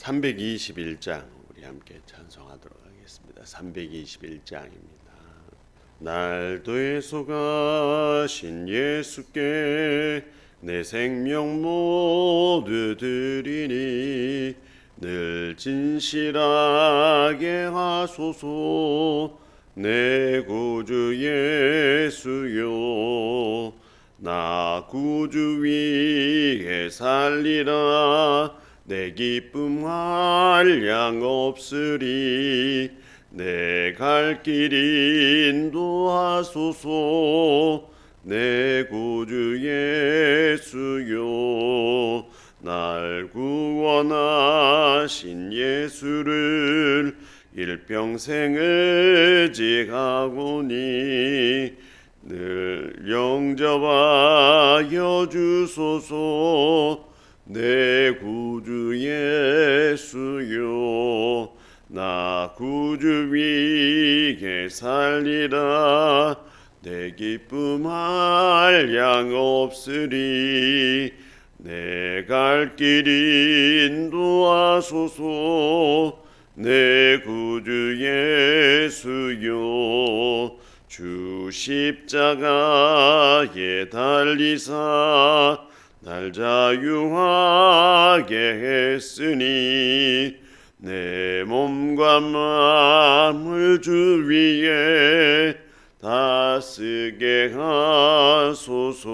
321장 우리 함께 찬송하도록 하겠습니다. 321장입니다. 날도 예수가신 예수께 내 생명 모두 드리니 늘 진실하게 하소서 내 구주 예수요 나 구주 위에 살리라 내 기쁨 한량 없으리. 내 갈 길 인도하소서. 내 구주 예수요. 날 구원하신 예수를 일평생 의지하고니 늘 영접하여 주소서 내 구주 예수요 나 구주 위에 살리라. 내 기쁨 한량 없으리. 내 갈 길 인도하소서. 내 구주 예수요 주 십자가에 달리사 날 자유하게 했으니 내 몸과 마음을 주 위에 다쓰게 하소서.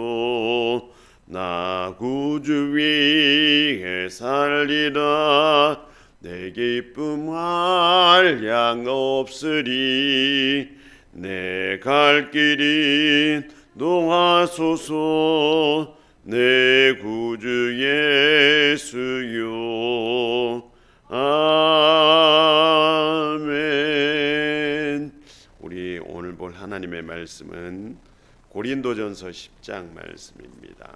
나 구주 위에 살리라. 내 기쁨 한량 없으리. 내 갈 길인 노하소서 내 구주 예수요. 아멘. 우리 오늘 볼 하나님의 말씀은 고린도전서 10장 말씀입니다.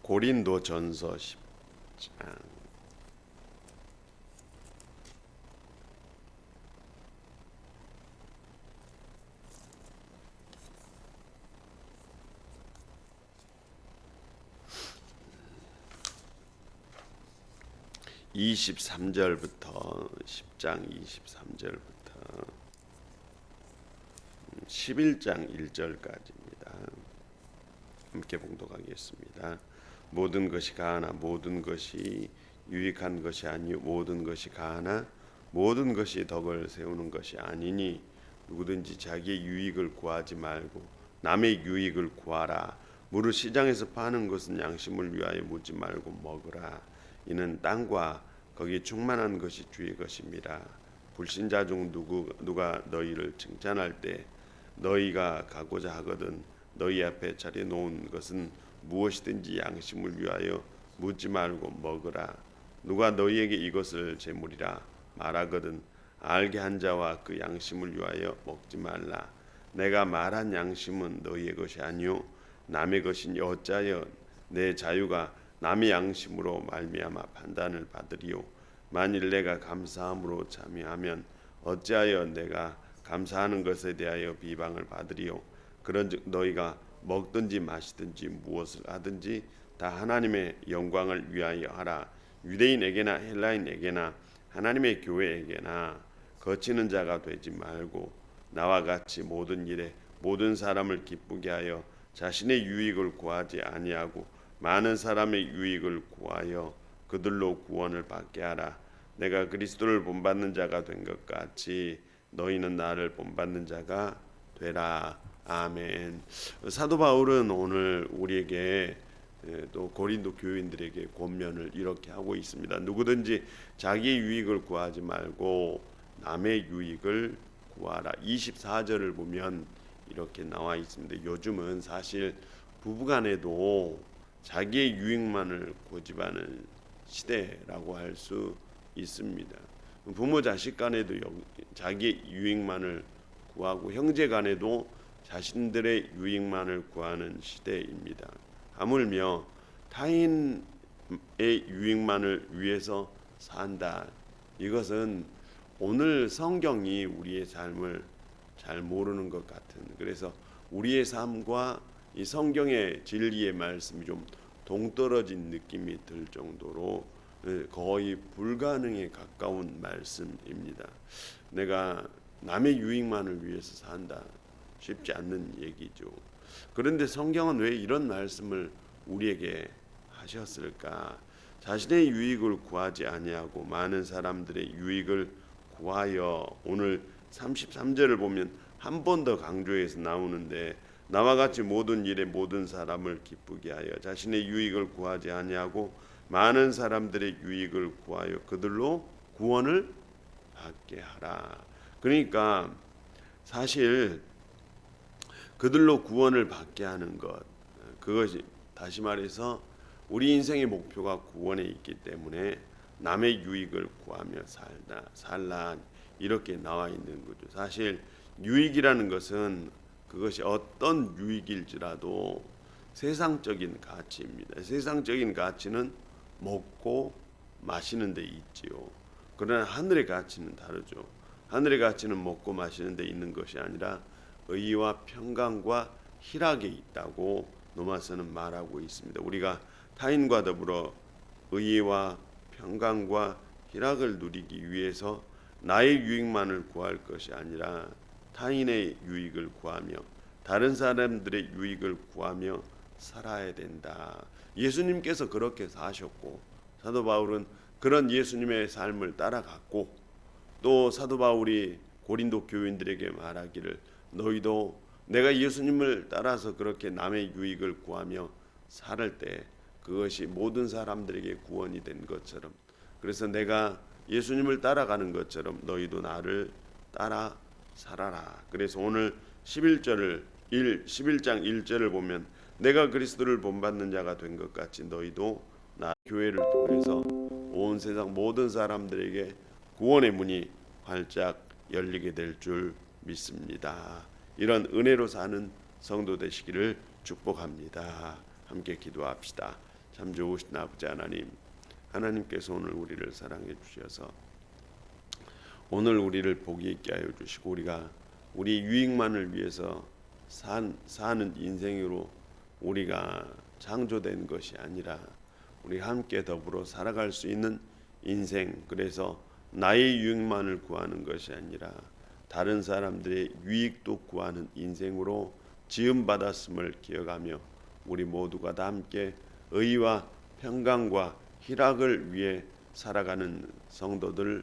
고린도전서 10장 23절부터 10장 23절부터 11장 1절까지입니다. 함께 봉독하겠습니다. 모든 것이 가하나 모든 것이 유익한 것이 아니요 모든 것이 가하나 모든 것이 덕을 세우는 것이 아니니 누구든지 자기의 유익을 구하지 말고 남의 유익을 구하라. 무릇 시장에서 파는 것은 양심을 위하여 묻지 말고 먹으라. 이는 땅과 거기 충만한 것이 주의 것입니다. 불신자 중 누구 누가 너희를 칭찬할 때 너희가 가고자 하거든 너희 앞에 차려 놓은 것은 무엇이든지 양심을 위하여 묻지 말고 먹으라. 누가 너희에게 이것을 제물이라 말하거든 알게 한 자와 그 양심을 위하여 먹지 말라. 내가 말한 양심은 너희의 것이 아니요 남의 것이니 어찌하여 내 자유가 남의 양심으로 말미암아 판단을 받으리요. 만일 내가 감사함으로 참여하면 어찌하여 내가 감사하는 것에 대하여 비방을 받으리요? 그런즉 너희가 먹든지 마시든지 무엇을 하든지 다 하나님의 영광을 위하여 하라. 유대인에게나 헬라인에게나 하나님의 교회에게나 거치는 자가 되지 말고 나와 같이 모든 일에 모든 사람을 기쁘게 하여 자신의 유익을 구하지 아니하고 많은 사람의 유익을 구하여 그들로 구원을 받게 하라. 내가 그리스도를 본받는 자가 된 것 같이 너희는 나를 본받는 자가 되라. 아멘. 사도 바울은 오늘 우리에게 또 고린도 교인들에게 권면을 이렇게 하고 있습니다. 누구든지 자기의 유익을 구하지 말고 남의 유익을 구하라. 24절을 보면 이렇게 나와 있습니다. 요즘은 사실 부부간에도 자기의 유익만을 고집하는 시대라고 할 수 있습니다. 부모 자식 간에도 자기의 유익만을 구하고 형제 간에도 자신들의 유익만을 구하는 시대입니다. 하물며 타인의 유익만을 위해서 산다. 이것은 오늘 성경이 우리의 삶을 잘 모르는 것 같은 그래서 우리의 삶과 이 성경의 진리의 말씀이 좀 동떨어진 느낌이 들 정도로 예, 거의 불가능에 가까운 말씀입니다. 내가 남의 유익만을 위해서 산다 쉽지 않는 얘기죠. 그런데 성경은 왜 이런 말씀을 우리에게 하셨을까? 자신의 유익을 구하지 아니하고 많은 사람들의 유익을 구하여 오늘 33절을 보면 한 번 더 강조해서 나오는데 나와 같이 모든 일에 모든 사람을 기쁘게 하여 자신의 유익을 구하지 아니하고 많은 사람들의 유익을 구하여 그들로 구원을 받게 하라. 그러니까 사실 그들로 구원을 받게 하는 것 그것이 다시 말해서 우리 인생의 목표가 구원에 있기 때문에 남의 유익을 구하며 살다 살라 이렇게 나와 있는 거죠. 사실 유익이라는 것은 그것이 어떤 유익일지라도 세상적인 가치입니다. 세상적인 가치는 먹고 마시는 데 있지요. 그러나 하늘의 가치는 다르죠. 하늘의 가치는 먹고 마시는 데 있는 것이 아니라 의와 평강과 희락에 있다고 노마서는 말하고 있습니다. 우리가 타인과 더불어 의와 평강과 희락을 누리기 위해서 나의 유익만을 구할 것이 아니라 타인의 유익을 구하며 다른 사람들의 유익을 구하며 살아야 된다. 예수님께서 그렇게 사셨고 사도 바울은 그런 예수님의 삶을 따라갔고 또 사도 바울이 고린도 교인들에게 말하기를 너희도 내가 예수님을 따라서 그렇게 남의 유익을 구하며 살을 때 그것이 모든 사람들에게 구원이 된 것처럼 그래서 내가 예수님을 따라가는 것처럼 너희도 나를 따라 살아라. 그래서 오늘 11절을 1 11장 1절을 보면 내가 그리스도를 본받는 자가 된 것 같이 너희도 나 교회를 통해서 온 세상 모든 사람들에게 구원의 문이 활짝 열리게 될 줄 믿습니다. 이런 은혜로 사는 성도 되시기를 축복합니다. 함께 기도합시다. 참 좋으신 아버지 하나님, 하나님께서 오늘 우리를 사랑해 주셔서 오늘 우리를 복이 있게 하여 주시고 우리가 우리 유익만을 위해서 산, 사는 인생으로 우리가 창조된 것이 아니라 우리 함께 더불어 살아갈 수 있는 인생 그래서 나의 유익만을 구하는 것이 아니라 다른 사람들의 유익도 구하는 인생으로 지음 받았음을 기억하며 우리 모두가 다 함께 의와 평강과 희락을 위해 살아가는 성도들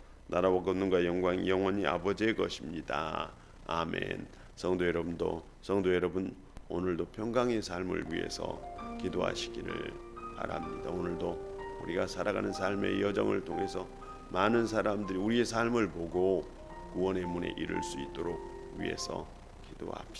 나라와 권능과 영광 영원히 아버지의 것입니다. 아멘. 성도 여러분도 성도 여러분 오늘도 평강의 삶을 위해서 기도하시기를 바랍니다. 오늘도 우리가 살아가는 삶의 여정을 통해서 많은 사람들이 우리의 삶을 보고 구원의 문에 이를 수 있도록 위해서 기도합시다.